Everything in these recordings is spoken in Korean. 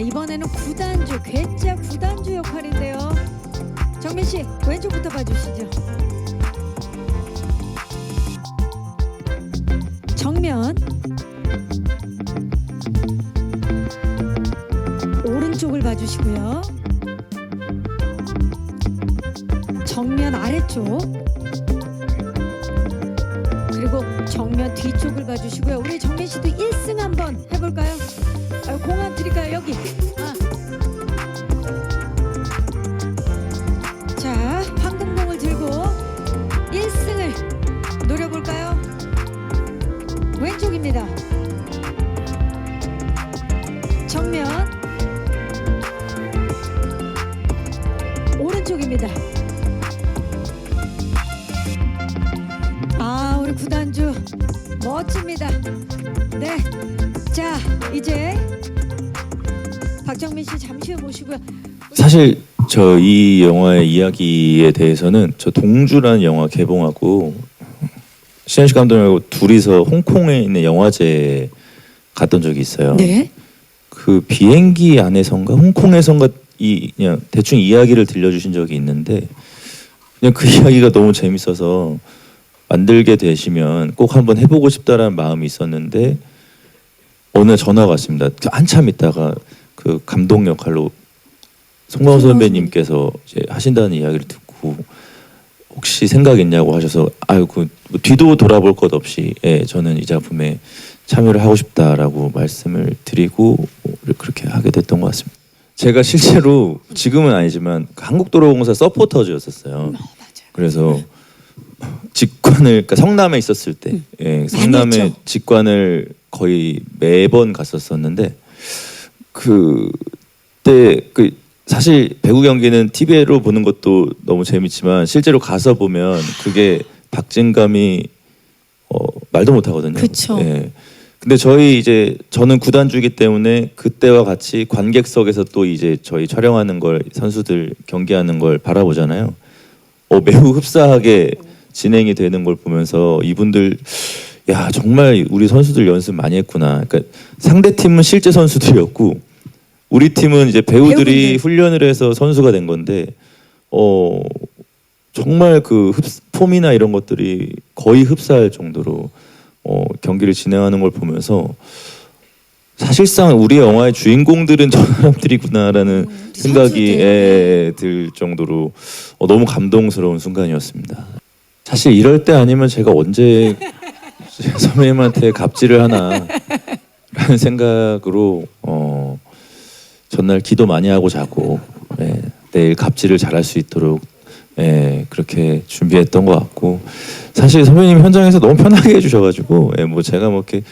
이번에는 구단주 괴짜 구단주 역할인데요. 정민 씨 왼쪽부터 봐주시죠. 정면 오른쪽을 봐주시고요. 정면 아래쪽 그리고 정면 뒤쪽을 봐주시고요. 우리 정민 씨도 1승 한번 해볼까요? 아, 공안 드릴까요? 여기. 아. 자, 황금공을 들고 1승을 노려볼까요? 왼쪽입니다. 정면. 오른쪽입니다. 멋집니다. 네. 자, 이제 박정민 씨 잠시 후 모시고요. 사실 저 이 영화의 이야기에 대해서는 저 동주라는 영화 개봉하고 신현식 감독하고 둘이서 홍콩에 있는 영화제 갔던 적이 있어요. 네. 그 비행기 안에선가 홍콩에선가 이 그냥 대충 이야기를 들려주신 적이 있는데 그냥 그 이야기가 너무 재밌어서 만들게 되시면 꼭 한번 해보고 싶다라는 마음이 있었는데 어느 날 전화가 왔습니다. 그 한참 있다가 그 감독 역할로 송강호 선배님께서 이제 하신다는 이야기를 듣고 혹시 생각 있냐고 하셔서 아이고 뭐 뒤도 돌아볼 것 없이 예, 저는 이 작품에 참여를 하고 싶다라고 말씀을 드리고 그렇게 하게 됐던 것 같습니다. 제가 실제로 지금은 아니지만 한국도로공사 서포터즈였었어요. 맞아요. 그래서 직관을 그러니까 성남에 있었을 때 음. 예, 성남에 했죠. 직관을 거의 매번 갔었었는데 그때 그 사실 배구 경기는 TV로 보는 것도 너무 재밌지만 실제로 가서 보면 그게 박진감이 어, 말도 못 하거든요. 그쵸. 예. 근데 저희 이제 저는 구단주기 때문에 그때와 같이 관객석에서 또 이제 저희 촬영하는 걸 선수들 경기하는 걸 바라보잖아요. 어, 매우 흡사하게 진행이 되는 걸 보면서 이분들 야 정말 우리 선수들 연습 많이 했구나. 그러니까 상대 팀은 실제 선수들이었고 우리 팀은 이제 배우들이 배우분들. 훈련을 해서 선수가 된 건데 어 정말 그 흡, 폼이나 이런 것들이 거의 흡사할 정도로 어, 경기를 진행하는 걸 보면서 사실상 우리 영화의 주인공들은 저 사람들이구나라는 음, 생각이 선수들. 예, 들 정도로 어, 너무 감동스러운 순간이었습니다. 사실 이럴 때 아니면 제가 언제 선배님한테 갑질을 하나라는 생각으로 어, 전날 기도 많이 하고 자고 예, 내일 갑질을 잘할 수 있도록 예, 그렇게 준비했던 것 같고 사실 선배님 현장에서 너무 편하게 해주셔가지고 예, 뭐 제가 뭐 이렇게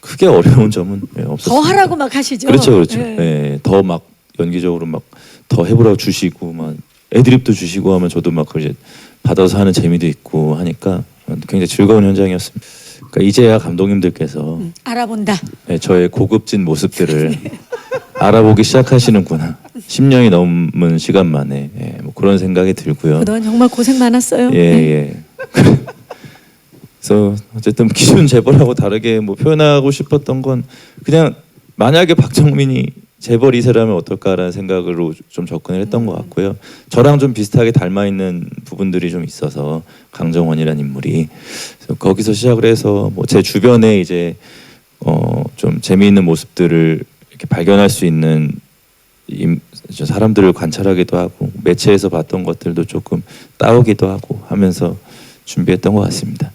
크게 어려운 점은 예, 없었어요. 더 하라고 막 하시죠. 그렇죠, 그렇죠. 네. 예, 더 막 연기적으로 막 더 해보라고 주시고 막 애드립도 주시고 하면 저도 막 이제 받아서 하는 재미도 있고 하니까 굉장히 즐거운 현장이었습니다. 그러니까 이제야 감독님들께서 음, 알아본다. 예, 저의 고급진 모습들을 알아보기 시작하시는구나. 10년이 넘은 시간 만에 예, 뭐 그런 생각이 들고요. 그동안 정말 고생 많았어요. 예, 네. 예. 그래서 어쨌든 기존 재벌하고 다르게 뭐 표현하고 싶었던 건 그냥 만약에 박정민이 재벌 2세라면 어떨까라는 생각으로 좀 접근을 했던 것 같고요. 저랑 좀 비슷하게 닮아 있는 부분들이 좀 있어서 강정원이라는 인물이 거기서 시작을 해서 뭐 제 주변에 이제 어 좀 재미있는 모습들을 이렇게 발견할 수 있는 사람들을 관찰하기도 하고 매체에서 봤던 것들도 조금 따오기도 하고 하면서 준비했던 것 같습니다.